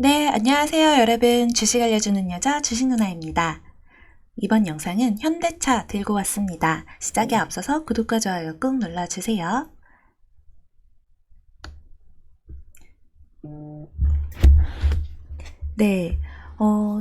네, 안녕하세요, 여러분. 주식 알려주는 여자 주식 누나입니다. 이번 영상은 현대차 들고 왔습니다. 시작에 앞서서 구독과 좋아요 꾹 눌러주세요. 네, 어,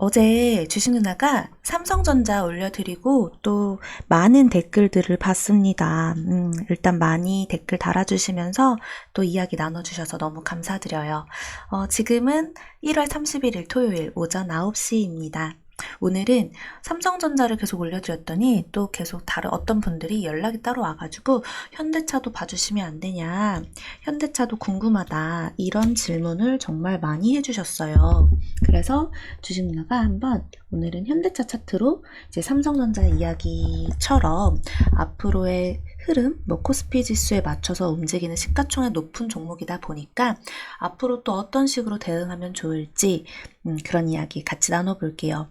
어제 주식 누나가 삼성전자 올려드리고 또 많은 댓글들을 봤습니다. 음, 일단 많이 댓글 달아주시면서 또 이야기 나눠주셔서 너무 감사드려요. 어, 지금은 1월 31일 토요일 오전 9시입니다. 오늘은 삼성전자를 계속 올려드렸더니 또 계속 다른 어떤 분들이 연락이 따로 와가지고 현대차도 봐주시면 안 되냐. 현대차도 궁금하다. 이런 질문을 정말 많이 해주셨어요. 그래서 주식 누나가 한번 오늘은 현대차 차트로 이제 삼성전자 이야기처럼 앞으로의 흐름, 뭐 코스피 지수에 맞춰서 움직이는 시가총액 높은 종목이다 보니까 앞으로 또 어떤 식으로 대응하면 좋을지 음, 그런 이야기 같이 나눠볼게요.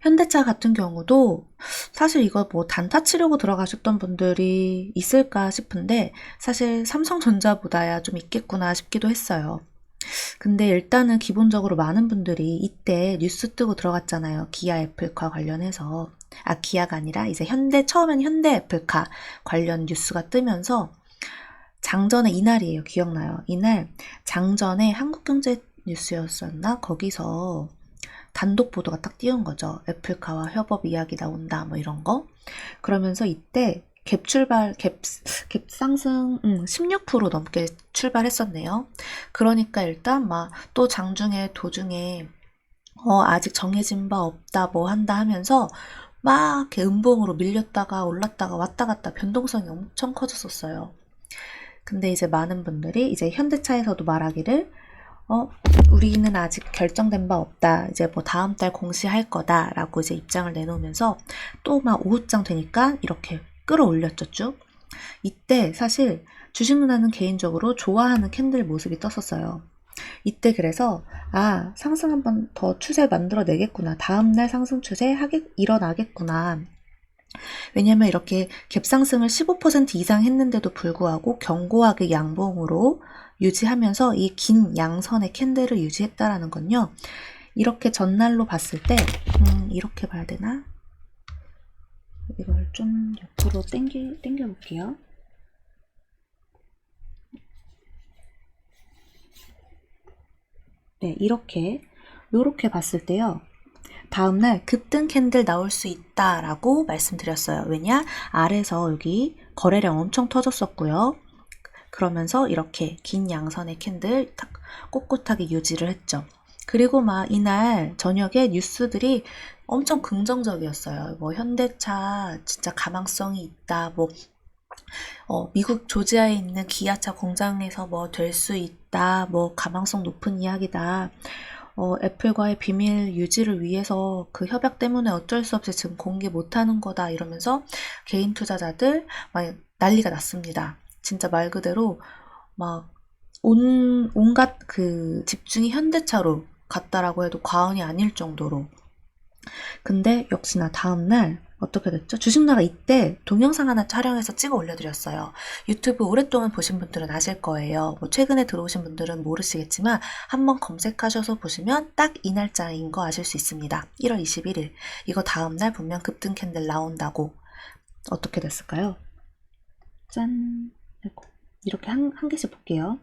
현대차 같은 경우도 사실 이거 뭐 단타 치려고 들어가셨던 분들이 있을까 싶은데 사실 삼성전자보다야 좀 있겠구나 싶기도 했어요. 근데 일단은 기본적으로 많은 분들이 이때 뉴스 뜨고 들어갔잖아요. 기아 애플카 관련해서. 아, 기아가 아니라 이제 현대, 처음엔 현대 애플카 관련 뉴스가 뜨면서 장전에 이날이에요. 기억나요. 이날 장전에 한국경제 뉴스였었나? 거기서 단독 보도가 딱 띄운 거죠. 애플카와 협업 이야기 나온다, 뭐 이런 거. 그러면서 이때 갭 출발, 갭, 갭 상승, 음, 16% 넘게 출발했었네요. 그러니까 일단 막 또 장중에 도중에 어, 아직 정해진 바 없다, 뭐 한다 하면서 막 이렇게 음봉으로 밀렸다가 올랐다가 왔다 갔다 변동성이 엄청 커졌었어요. 근데 이제 많은 분들이 이제 현대차에서도 말하기를 어, 우리는 아직 결정된 바 없다. 이제 뭐 다음 달 공시할 거다라고 이제 입장을 내놓으면서 또 막 오후장 되니까 이렇게 끌어올렸죠 쭉. 이때 사실 주식 누나는 개인적으로 좋아하는 캔들 모습이 떴었어요. 이때 그래서 아 상승 한번 더 추세 만들어 내겠구나. 다음 날 상승 추세 하겠 일어나겠구나. 왜냐면 이렇게 갭상승을 15% 이상 했는데도 불구하고 견고하게 양봉으로 유지하면서 이 긴 양선의 캔들을 유지했다라는 건요. 이렇게 전날로 봤을 때, 음, 이렇게 봐야 되나? 이걸 좀 옆으로 당기, 당겨 볼게요. 네, 이렇게, 요렇게 봤을 때요. 다음날 급등 캔들 나올 수 있다라고 말씀드렸어요. 왜냐? 아래서 여기 거래량 엄청 터졌었고요. 그러면서 이렇게 긴 양선의 캔들 꼿꼿하게 유지를 했죠. 그리고 막 이날 저녁에 뉴스들이 엄청 긍정적이었어요. 뭐 현대차 진짜 가망성이 있다. 뭐 어, 미국 조지아에 있는 기아차 공장에서 뭐 될 수 있다. 뭐 가망성 높은 이야기다. 어, 애플과의 비밀 유지를 위해서 그 협약 때문에 어쩔 수 없이 지금 공개 못하는 거다 이러면서 개인 투자자들 막 난리가 났습니다. 진짜 말 그대로 막 온, 온갖 그 집중이 현대차로 갔다라고 해도 과언이 아닐 정도로. 근데 역시나 다음날 어떻게 됐죠? 주식나가 이때 동영상 하나 촬영해서 찍어 올려드렸어요. 유튜브 오랫동안 보신 분들은 아실 거예요. 뭐 최근에 들어오신 분들은 모르시겠지만 한번 검색하셔서 보시면 딱 이 날짜인 거 아실 수 있습니다. 1월 21일. 이거 다음날 분명 급등 캔들 나온다고. 어떻게 됐을까요? 짠. 이렇게 한, 한 개씩 볼게요.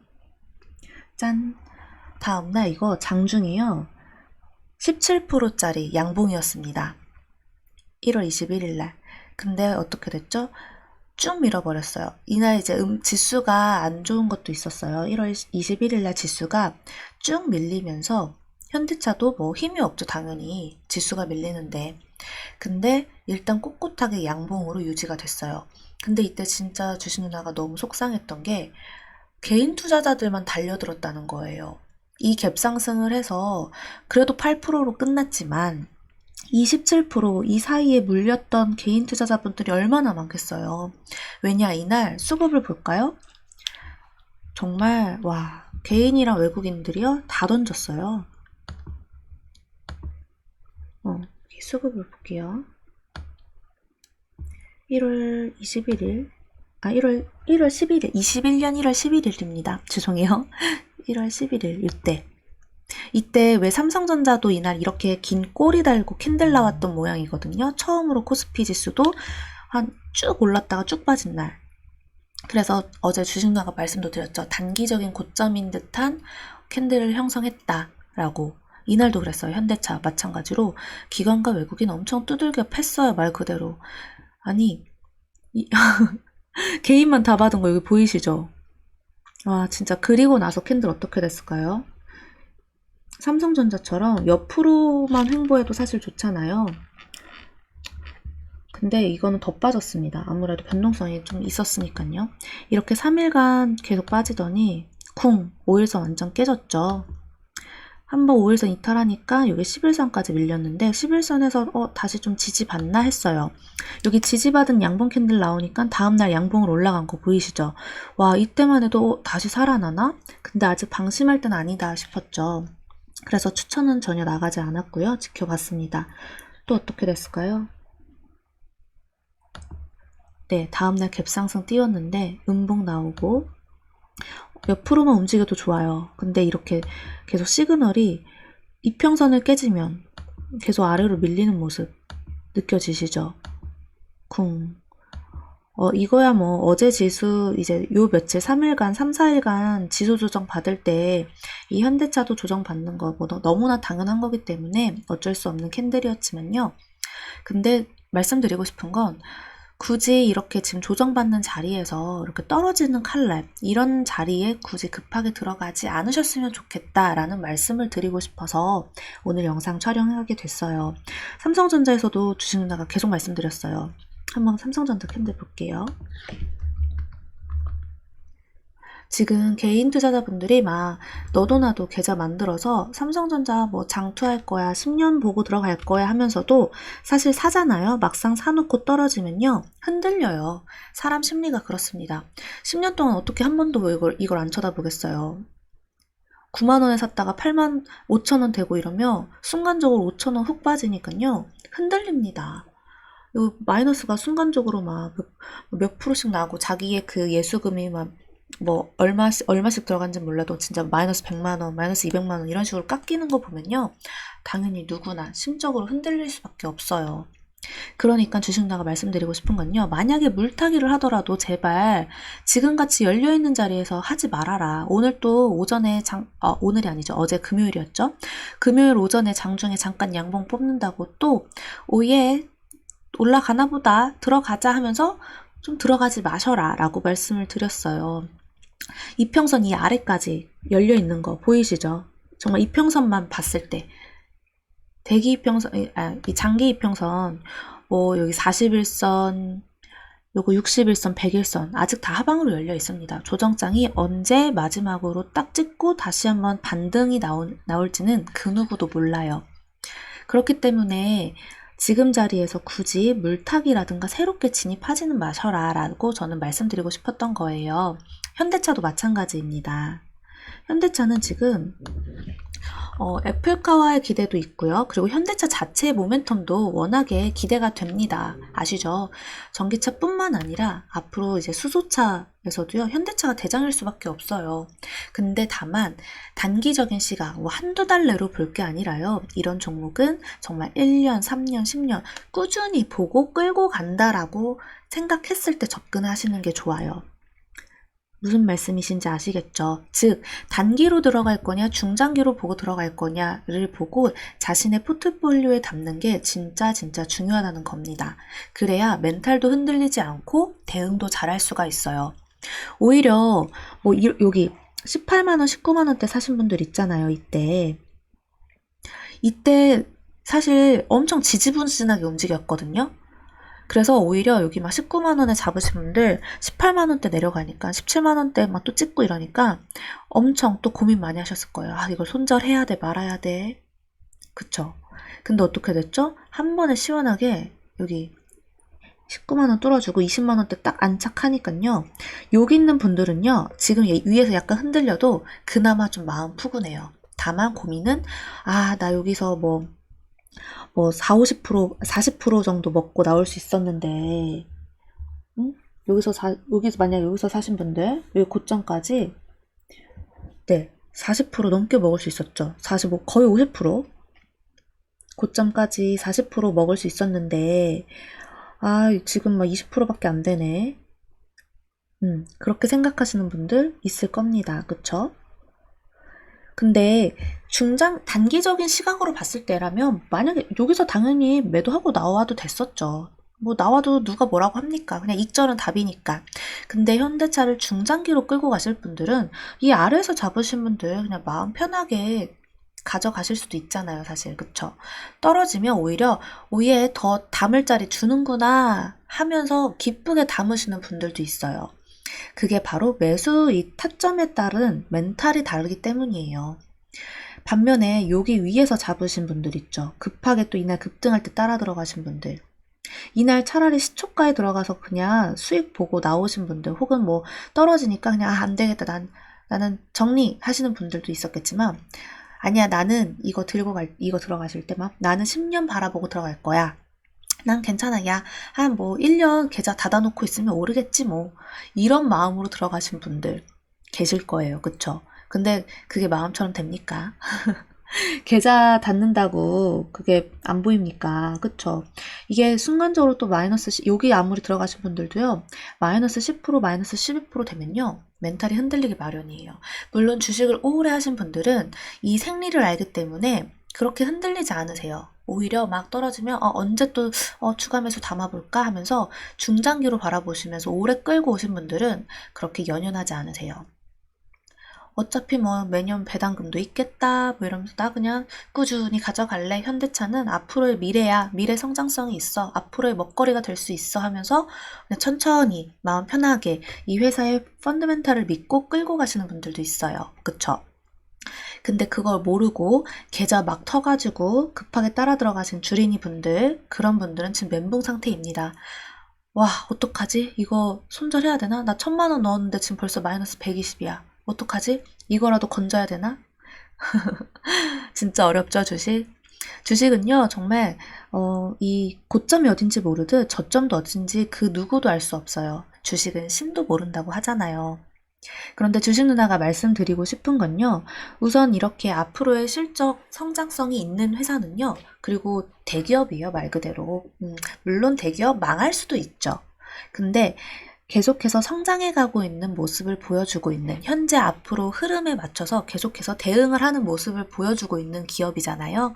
짠. 다음날 이거 장중이요. 17%짜리 양봉이었습니다. 1월 21일 날. 근데 어떻게 됐죠? 쭉 밀어버렸어요. 이날 이제 음, 지수가 안 좋은 것도 있었어요. 1월 21일 날 지수가 쭉 밀리면서 현대차도 뭐 힘이 없죠, 당연히. 지수가 밀리는데. 근데 일단 꼿꼿하게 양봉으로 유지가 됐어요. 근데 이때 진짜 주식 누나가 너무 속상했던 게 개인 투자자들만 달려들었다는 거예요. 이 갭 상승을 해서 그래도 8%로 끝났지만 27%이 사이에 물렸던 개인 투자자분들이 얼마나 많겠어요. 왜냐, 이날 수급을 볼까요? 정말, 와, 개인이랑 외국인들이요, 다 던졌어요. 어, 수급을 볼게요. 1월 21일, 아, 1월, 1월 11일, 21년 1월 11일입니다. 죄송해요. 1월 11일, 이때. 이때 왜 삼성전자도 이날 이렇게 긴 꼬리 달고 캔들 나왔던 모양이거든요. 처음으로 코스피 지수도 한 쭉 올랐다가 쭉 빠진 날. 그래서 어제 주식나가 말씀도 드렸죠. 단기적인 고점인 듯한 캔들을 형성했다라고. 이날도 그랬어요. 현대차 마찬가지로 기관과 외국인 엄청 두들겨 팼어요. 말 그대로. 아니 이- 개인만 다 받은 거 여기 보이시죠? 와 진짜 그리고 나서 캔들 어떻게 됐을까요? 삼성전자처럼 옆으로만 횡보해도 사실 좋잖아요. 근데 이거는 더 빠졌습니다. 아무래도 변동성이 좀 있었으니까요. 이렇게 3일간 계속 빠지더니 쿵 5일선 완전 깨졌죠. 한번 5일선 이탈하니까 여기 11선까지 밀렸는데 11선에서 어, 다시 좀 지지받나 했어요. 여기 지지받은 양봉 캔들 나오니까 다음날 양봉으로 올라간 거 보이시죠? 와 이때만 해도 어, 다시 살아나나? 근데 아직 방심할 땐 아니다 싶었죠. 그래서 추천은 전혀 나가지 않았고요. 지켜봤습니다. 또 어떻게 됐을까요? 네, 다음날 갭상승 띄웠는데 음봉 나오고 옆으로만 움직여도 좋아요. 근데 이렇게 계속 시그널이 이평선을 깨지면 계속 아래로 밀리는 모습 느껴지시죠? 쿵. 어, 이거야 뭐 어제 지수 이제 요 며칠 3일간, 3, 4일간 지수 조정 받을 때 이 현대차도 조정 받는 거 뭐 너무나 당연한 거기 때문에 어쩔 수 없는 캔들이었지만요. 근데 말씀드리고 싶은 건 굳이 이렇게 지금 조정받는 자리에서 이렇게 떨어지는 칼날 이런 자리에 굳이 급하게 들어가지 않으셨으면 좋겠다라는 말씀을 드리고 싶어서 오늘 영상 촬영하게 됐어요. 삼성전자에서도 주식 누나가 계속 말씀드렸어요. 한번 삼성전자 캔들 볼게요. 지금 개인 투자자분들이 막 너도 나도 계좌 만들어서 삼성전자 뭐 장투할 거야, 10년 보고 들어갈 거야 하면서도 사실 사잖아요. 막상 사놓고 떨어지면요. 흔들려요. 사람 심리가 그렇습니다. 10년 동안 어떻게 한 번도 이걸, 이걸 안 쳐다보겠어요. 9만원에 샀다가 8만 5천원 되고 이러면 순간적으로 5천원 훅 빠지니까요. 흔들립니다. 요 마이너스가 순간적으로 막 몇 프로씩 나고 자기의 그 예수금이 막 뭐 얼마씩 얼마씩 들어간지 몰라도 진짜 마이너스 100만 원, 마이너스 200만 원 이런 식으로 깎이는 거 보면요. 당연히 누구나 심적으로 흔들릴 수밖에 없어요. 그러니까 주식나가 말씀드리고 싶은 건요. 만약에 물타기를 하더라도 제발 지금같이 열려있는 자리에서 하지 말아라. 오늘 또 오전에 장, 어, 오늘이 아니죠. 어제 금요일이었죠. 금요일 오전에 장중에 잠깐 양봉 뽑는다고 또 오예 올라가나 보다 들어가자 하면서 좀 들어가지 마셔라 라고 말씀을 드렸어요. 이평선 이 아래까지 열려 있는 거 보이시죠? 정말 이평선만 봤을 때 대기 이평선, 아, 이 장기 이평선 뭐 여기 41선, 요거 61선, 101선 아직 다 하방으로 열려 있습니다. 조정장이 언제 마지막으로 딱 찍고 다시 한번 반등이 나올, 나올지는 그 누구도 몰라요. 그렇기 때문에 지금 자리에서 굳이 물타기라든가 새롭게 진입하지는 마셔라 라고 저는 말씀드리고 싶었던 거예요. 현대차도 마찬가지입니다. 현대차는 지금 어, 애플카와의 기대도 있고요. 그리고 현대차 자체의 모멘텀도 워낙에 기대가 됩니다. 아시죠? 전기차뿐만 아니라 앞으로 이제 수소차에서도요. 현대차가 대장일 수밖에 없어요. 근데 다만 단기적인 시각, 뭐 한두 달 내로 볼 게 아니라요. 이런 종목은 정말 1년, 3년, 10년 꾸준히 보고 끌고 간다라고 생각했을 때 접근하시는 게 좋아요. 무슨 말씀이신지 아시겠죠? 즉, 단기로 들어갈 거냐, 중장기로 보고 들어갈 거냐를 보고 자신의 포트폴리오에 담는 게 진짜 진짜 중요하다는 겁니다. 그래야 멘탈도 흔들리지 않고 대응도 잘할 수가 있어요. 오히려 뭐 이- 여기 18만원, 19만원대 사신 분들 있잖아요, 이때. 이때 사실 엄청 지지분진하게 움직였거든요. 그래서 오히려 여기 막 19만 원에 잡으신 분들 18만 원대 내려가니까 17만 원대 막 또 찍고 이러니까 엄청 또 고민 많이 하셨을 거예요. 아, 이걸 손절해야 돼, 말아야 돼. 그쵸? 근데 어떻게 됐죠? 한 번에 시원하게 여기 19만 원 뚫어주고 20만 원대 딱 안착하니까요. 여기 있는 분들은요. 지금 얘- 위에서 약간 흔들려도 그나마 좀 마음 푸근해요. 다만 고민은 아, 나 여기서 뭐 뭐 4, 50%, 40% 정도 먹고 나올 수 있었는데, 응? 여기서 사, 여기서 만약 여기서 사신 분들, 여기 고점까지, 네, 40% 넘게 먹을 수 있었죠. 45, 거의 50%? 고점까지 40% 먹을 수 있었는데, 아, 지금 막 20%밖에 안 되네. 음, 그렇게 생각하시는 분들 있을 겁니다. 그쵸? 근데 중장, 단기적인 시각으로 봤을 때라면 만약에 여기서 당연히 매도하고 나와도 됐었죠. 뭐 나와도 누가 뭐라고 합니까? 그냥 익절은 답이니까. 근데 현대차를 중장기로 끌고 가실 분들은 이 아래에서 잡으신 분들 그냥 마음 편하게 가져가실 수도 있잖아요, 사실. 그쵸? 떨어지면 오히려, 오히려 더 담을 자리 주는구나 하면서 기쁘게 담으시는 분들도 있어요. 그게 바로 매수 이 타점에 따른 멘탈이 다르기 때문이에요. 반면에 여기 위에서 잡으신 분들 있죠. 급하게 또 이날 급등할 때 따라 들어가신 분들. 이날 차라리 시초가에 들어가서 그냥 수익 보고 나오신 분들 혹은 뭐 떨어지니까 그냥 아, 안 되겠다. 난, 나는 정리 하시는 분들도 있었겠지만 아니야 나는 이거 들고 갈 이거 들어가실 때 막 나는 10년 바라보고 들어갈 거야. 난 괜찮아. 야, 한 뭐 1년 계좌 닫아놓고 있으면 오르겠지 뭐. 이런 마음으로 들어가신 분들 계실 거예요. 그쵸? 근데 그게 마음처럼 됩니까? 계좌 닫는다고 그게 안 보입니까? 그쵸? 이게 순간적으로 또 마이너스, 시- 여기 아무리 들어가신 분들도요, 마이너스 10%, 마이너스 12% 되면요, 멘탈이 흔들리기 마련이에요. 물론 주식을 오래 하신 분들은 이 생리를 알기 때문에 그렇게 흔들리지 않으세요. 오히려 막 떨어지면 어, 언제 또 어, 추가 매수 담아볼까 하면서 중장기로 바라보시면서 오래 끌고 오신 분들은 그렇게 연연하지 않으세요. 어차피 뭐 매년 배당금도 있겠다 뭐 이러면서 나 그냥 꾸준히 가져갈래 현대차는 앞으로의 미래야 미래 성장성이 있어 앞으로의 먹거리가 될 수 있어 하면서 천천히 마음 편하게 이 회사의 펀드멘탈을 믿고 끌고 가시는 분들도 있어요 그쵸? 근데 그걸 모르고 계좌 막 터가지고 급하게 따라 들어가신 주린이 분들 그런 분들은 지금 멘붕 상태입니다 와 어떡하지 이거 손절해야 되나 나 천만 원 넣었는데 지금 벌써 마이너스 120이야 어떡하지? 이거라도 건져야 되나? 진짜 어렵죠, 주식? 주식은요, 정말, 어, 이 고점이 어딘지 모르듯 저점도 어딘지 그 누구도 알 수 없어요. 주식은 신도 모른다고 하잖아요. 그런데 주식 누나가 말씀드리고 싶은 건요, 우선 이렇게 앞으로의 실적 성장성이 있는 회사는요, 그리고 대기업이에요, 말 그대로. 음, 물론 대기업 망할 수도 있죠. 근데 계속해서 성장해 가고 있는 모습을 보여주고 있는 현재 앞으로 흐름에 맞춰서 계속해서 대응을 하는 모습을 보여주고 있는 기업이잖아요.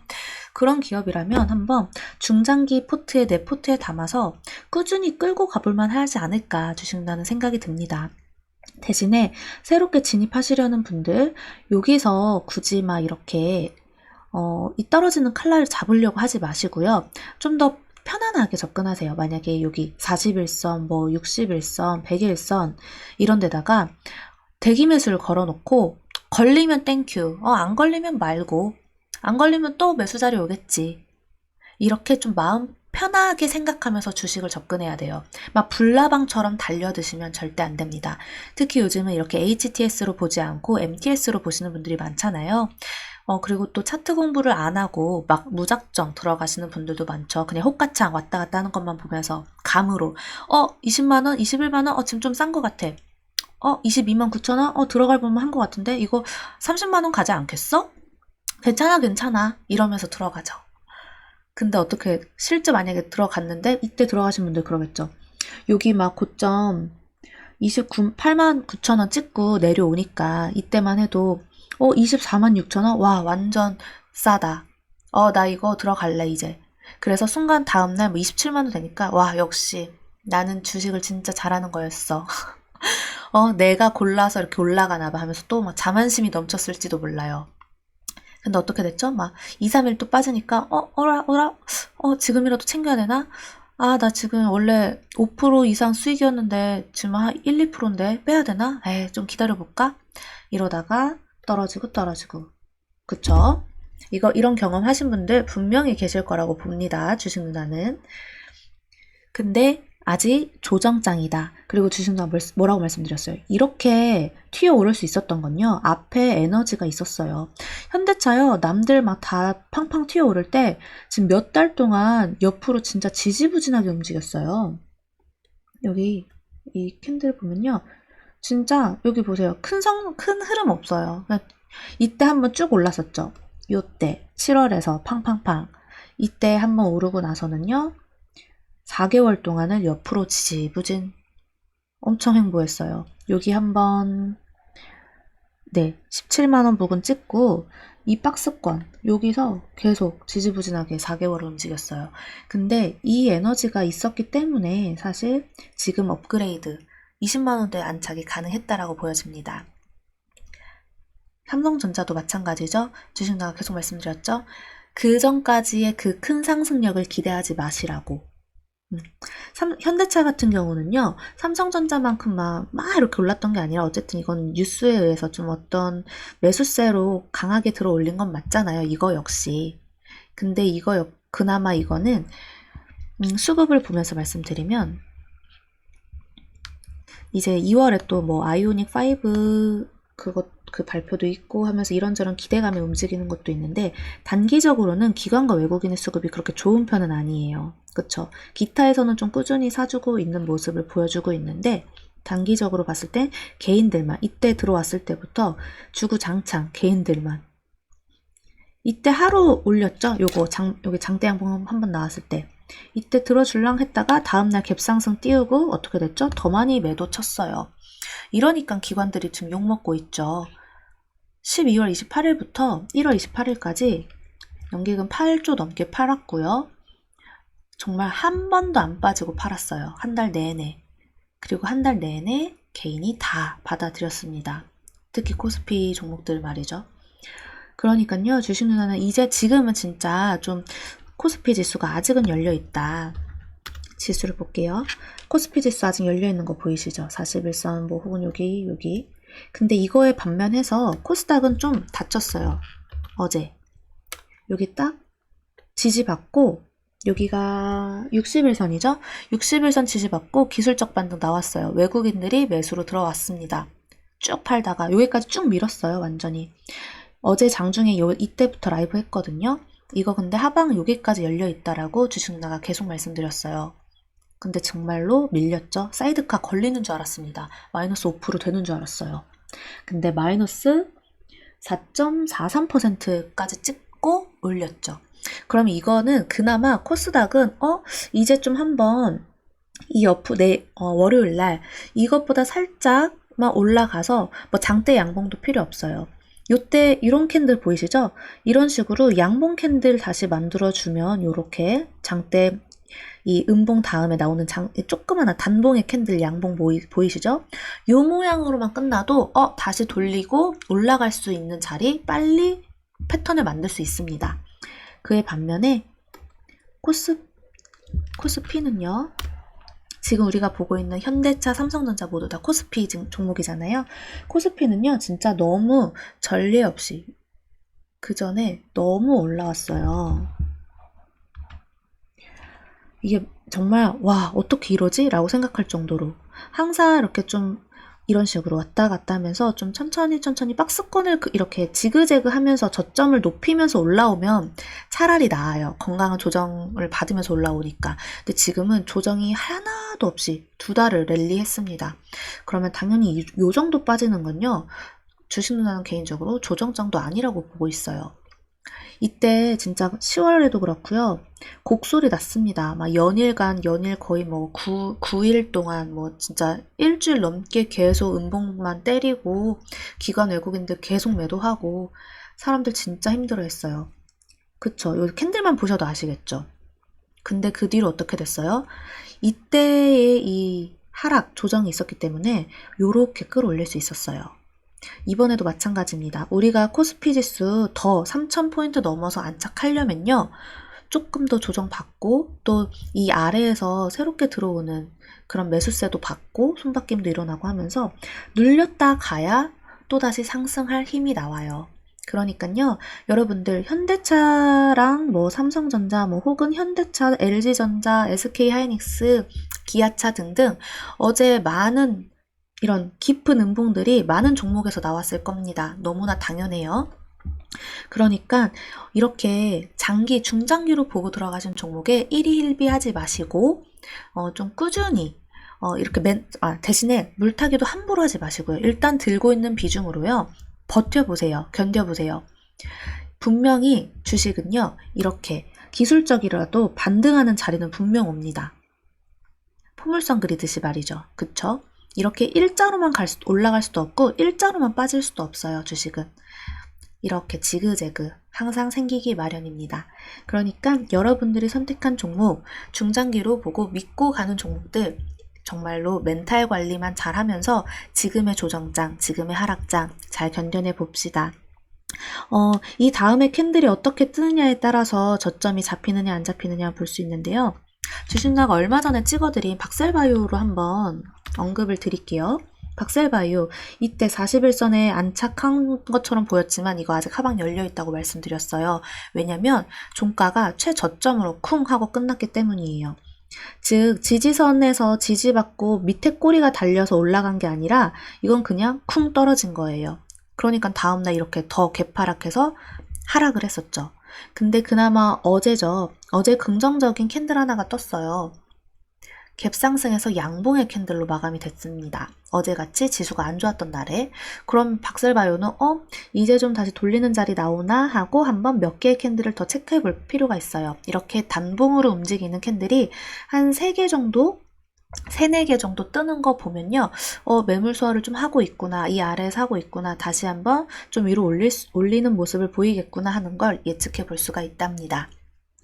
그런 기업이라면 한번 중장기 포트에 내 포트에 담아서 꾸준히 끌고 가볼만 하지 않을까 주식다는 생각이 듭니다. 대신에 새롭게 진입하시려는 분들 여기서 굳이 막 이렇게 어, 이 떨어지는 칼날을 잡으려고 하지 마시고요. 좀 더 편안하게 접근하세요. 만약에 여기 41선, 뭐 61선, 101선 이런 데다가 대기 매수를 걸어놓고 걸리면 땡큐, 어, 안 걸리면 말고 안 걸리면 또 매수 자리 오겠지. 이렇게 좀 마음 편하게 생각하면서 주식을 접근해야 돼요. 막 불나방처럼 달려드시면 절대 안 됩니다. 특히 요즘은 이렇게 HTS로 보지 않고 MTS로 보시는 분들이 많잖아요. 어, 그리고 또 차트 공부를 안 하고 막 무작정 들어가시는 분들도 많죠. 그냥 혹가창 왔다 갔다 하는 것만 보면서 감으로 어, 20만원, 21만원, 어, 지금 좀 싼 것 같아. 어, 22만 9천원? 어, 들어갈 보면 한 것 같은데? 이거 30만원 가지 않겠어? 괜찮아, 괜찮아. 이러면서 들어가죠. 근데 어떻게, 실제 만약에 들어갔는데, 이때 들어가신 분들 그러겠죠. 여기 막 고점 29, 8만 9천 원 찍고 내려오니까, 이때만 해도 어, 24만 6천 원? 와, 완전 싸다. 어, 나 이거 들어갈래, 이제. 그래서 순간 다음날 뭐 27만 원 되니까, 와, 역시 나는 주식을 진짜 잘하는 거였어. 어, 내가 골라서 이렇게 올라가나 봐 하면서 또 막 자만심이 넘쳤을지도 몰라요. 근데 어떻게 됐죠? 막 2, 3일 또 빠지니까, 어, 어라, 어라, 어, 지금이라도 챙겨야 되나? 아, 나 지금 원래 5% 이상 수익이었는데 지금 한 1, 2%인데 빼야 되나? 에이, 좀 기다려볼까? 이러다가 떨어지고 떨어지고. 그쵸? 이거, 이런 경험 하신 분들 분명히 계실 거라고 봅니다. 주식 누나는. 근데 아직 조정장이다. 그리고 누나 뭐라고 말씀드렸어요? 이렇게 튀어오를 수 있었던 건요. 앞에 에너지가 있었어요. 현대차요. 남들 막 다 팡팡 튀어오를 때 지금 몇 달 동안 옆으로 진짜 지지부진하게 움직였어요. 여기 이 캔들 보면요. 진짜 여기 보세요. 큰 성, 큰 흐름 없어요. 그냥 이때 한번 쭉 올랐었죠. 요때 7월에서 팡팡팡 이때 한번 오르고 나서는요. 4개월 동안을 옆으로 지지부진 엄청 행보했어요. 여기 한번 네 17만원 부근 찍고 이 박스권 여기서 계속 지지부진하게 4개월을 움직였어요. 근데 이 에너지가 있었기 때문에 사실 지금 업그레이드 20만원대 안착이 가능했다라고 보여집니다. 삼성전자도 마찬가지죠. 주식 나가 계속 말씀드렸죠. 그 전까지의 그 큰 상승력을 기대하지 마시라고. 음. 삼- 현대차 같은 경우는요, 삼성전자만큼 막, 막 이렇게 올랐던 게 아니라 어쨌든 이건 뉴스에 의해서 좀 어떤 매수세로 강하게 들어 올린 건 맞잖아요. 이거 역시. 근데 이거, 역- 그나마 이거는, 음, 수급을 보면서 말씀드리면, 이제 2월에 또 뭐 아이오닉 5 그것 그 발표도 있고 하면서 이런저런 기대감에 움직이는 것도 있는데 단기적으로는 기관과 외국인의 수급이 그렇게 좋은 편은 아니에요. 그쵸? 기타에서는 좀 꾸준히 사주고 있는 모습을 보여주고 있는데 단기적으로 봤을 때 개인들만 이때 들어왔을 때부터 주구장창 개인들만 이때 하루 올렸죠? 요거 장 여기 장대 양봉 한번 나왔을 때 이때 들어줄랑 했다가 다음날 갭상승 띄우고 어떻게 됐죠? 더 많이 매도 쳤어요. 이러니까 기관들이 지금 욕먹고 있죠. 12월 28일부터 1월 28일까지 연기금 8조 넘게 팔았고요. 정말 한 번도 안 빠지고 팔았어요. 한 달 내내. 그리고 한 달 내내 개인이 다 받아들였습니다. 특히 코스피 종목들 말이죠. 그러니까요, 주식 누나는 이제 지금은 진짜 좀 코스피 지수가 아직은 열려 있다. 지수를 볼게요. 코스피 지수 아직 열려 있는 거 보이시죠? 41선 뭐 혹은 여기 여기. 근데 이거에 반면해서 코스닥은 좀 다쳤어요. 어제. 여기 딱 지지받고 여기가 61선이죠? 61선 지지받고 기술적 반등 나왔어요. 외국인들이 매수로 들어왔습니다. 쭉 팔다가 여기까지 쭉 밀었어요. 완전히. 어제 장중에 요, 이때부터 라이브 했거든요. 이거 근데 하방 여기까지 열려 있다라고 주식 누나가 계속 말씀드렸어요. 근데 정말로 밀렸죠. 사이드카 걸리는 줄 알았습니다. 마이너스 5% 되는 줄 알았어요. 근데 마이너스 4.43%까지 찍고 올렸죠. 그럼 이거는 그나마 코스닥은 어 이제 좀 한번 이 여프 내 어, 월요일 날 이것보다 살짝만 올라가서 뭐 장대 양봉도 필요 없어요. 요때 이런 캔들 보이시죠? 이런 식으로 양봉 캔들 다시 만들어주면 요렇게 장대 이 음봉 다음에 나오는 장, 조그마한 단봉의 캔들 양봉 보이, 보이시죠? 요 모양으로만 끝나도 어 다시 돌리고 올라갈 수 있는 자리 빨리 패턴을 만들 수 있습니다. 그에 반면에 코스 코스피는요. 지금 우리가 보고 있는 현대차, 삼성전자 모두 다 코스피 증- 종목이잖아요. 코스피는요, 진짜 너무 전례 없이 그 전에 너무 올라왔어요. 이게 정말 와 어떻게 이러지? 라고 생각할 정도로 항상 이렇게 좀 이런 식으로 왔다 갔다 하면서 좀 천천히 천천히 박스권을 그- 이렇게 지그재그 하면서 저점을 높이면서 올라오면 차라리 나아요. 건강한 조정을 받으면서 올라오니까. 근데 지금은 조정이 하나도 없이 두 달을 랠리했습니다. 그러면 당연히 이- 요 정도 빠지는 건요. 주식 누나는 개인적으로 조정장도 아니라고 보고 있어요. 이때 진짜 10월에도 그렇고요. 곡소리 났습니다. 막 연일간 연일 거의 뭐 9, 9일 동안 뭐 진짜 일주일 넘게 계속 음봉만 때리고 기관 외국인들 계속 매도하고 사람들 진짜 힘들어 했어요. 그쵸? 여기 캔들만 보셔도 아시겠죠? 근데 그 뒤로 어떻게 됐어요? 이때의 이 하락 조정이 있었기 때문에 요렇게 끌어올릴 수 있었어요. 이번에도 마찬가지입니다. 우리가 코스피 지수 더 3,000포인트 넘어서 안착하려면요. 조금 더 조정받고 또 이 아래에서 새롭게 들어오는 그런 매수세도 받고 손바뀜도 일어나고 하면서 눌렸다 가야 또다시 상승할 힘이 나와요. 그러니까요, 여러분들 현대차랑 뭐 삼성전자, 뭐 혹은 현대차, LG전자, SK 하이닉스, 기아차 등등 어제 많은 이런 깊은 음봉들이 많은 종목에서 나왔을 겁니다. 너무나 당연해요. 그러니까 이렇게 장기, 중장기로 보고 들어가신 종목에 1위 1비 하지 마시고 어, 좀 꾸준히 어, 이렇게 맨, 아, 대신에 물타기도 함부로 하지 마시고요. 일단 들고 있는 비중으로요. 버텨보세요. 견뎌보세요. 분명히 주식은요, 이렇게 기술적이라도 반등하는 자리는 분명 옵니다. 포물선 그리듯이 말이죠. 그쵸? 이렇게 일자로만 갈 수, 올라갈 수도 없고, 일자로만 빠질 수도 없어요, 주식은. 이렇게 지그재그 항상 생기기 마련입니다. 그러니까 여러분들이 선택한 종목, 중장기로 보고 믿고 가는 종목들, 정말로 멘탈 관리만 잘 하면서 지금의 조정장, 지금의 하락장 잘 견뎌내 봅시다. 어, 이 다음에 캔들이 어떻게 뜨느냐에 따라서 저점이 잡히느냐 안 잡히느냐 볼 수 있는데요. 주식나가 얼마 전에 찍어드린 박셀바이오로 한번 언급을 드릴게요. 박셀바이오 이때 41선에 안착한 것처럼 보였지만 이거 아직 하방 열려 있다고 말씀드렸어요. 왜냐면 종가가 최저점으로 쿵 하고 끝났기 때문이에요. 즉 지지선에서 지지받고 밑에 꼬리가 달려서 올라간 게 아니라 이건 그냥 쿵 떨어진 거예요. 그러니까 다음날 이렇게 더 개파락해서 하락을 했었죠. 근데 그나마 어제죠. 어제 긍정적인 캔들 하나가 떴어요. 갭상승해서 양봉의 캔들로 마감이 됐습니다. 어제같이 지수가 안 좋았던 날에. 그럼 박셀바이오는 어? 이제 좀 다시 돌리는 자리 나오나 하고 한번 몇 개의 캔들을 더 체크해 볼 필요가 있어요. 이렇게 단봉으로 움직이는 캔들이 한 3개 정도 3, 4개 정도 뜨는 거 보면요. 어, 매물 소화를 좀 하고 있구나. 이 아래에서 하고 있구나. 다시 한번 좀 위로 올릴, 수- 올리는 모습을 보이겠구나 하는 걸 예측해 볼 수가 있답니다.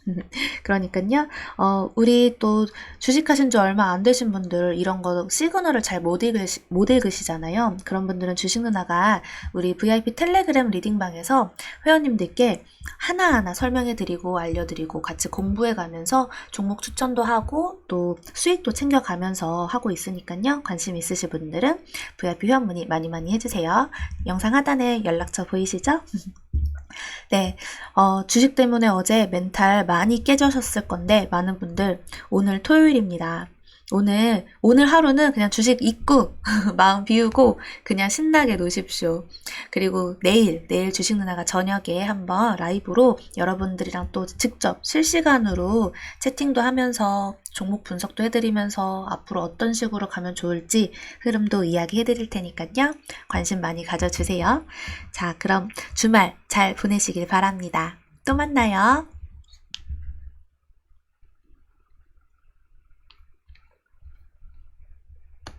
그러니까요, 어, 우리 또 주식하신 지 얼마 안 되신 분들 이런 거 시그널을 잘 못 읽으시, 못 읽으시잖아요. 그런 분들은 주식 누나가 우리 VIP 텔레그램 리딩방에서 회원님들께 하나하나 설명해 드리고 알려드리고 같이 공부해 가면서 종목 추천도 하고 또 수익도 챙겨 가면서 하고 있으니까요. 관심 있으신 분들은 VIP 회원 문의 많이 많이 해주세요. 영상 하단에 연락처 보이시죠? 네, 어, 주식 때문에 어제 멘탈 많이 깨져셨을 건데, 많은 분들, 오늘 토요일입니다. 오늘, 오늘 하루는 그냥 주식 잊고, 마음 비우고, 그냥 신나게 노십시오. 그리고 내일, 내일 주식 누나가 저녁에 한번 라이브로 여러분들이랑 또 직접 실시간으로 채팅도 하면서 종목 분석도 해드리면서 앞으로 어떤 식으로 가면 좋을지 흐름도 이야기 해 드릴 테니까요. 관심 많이 가져주세요. 자, 그럼 주말 잘 보내시길 바랍니다. 또 만나요.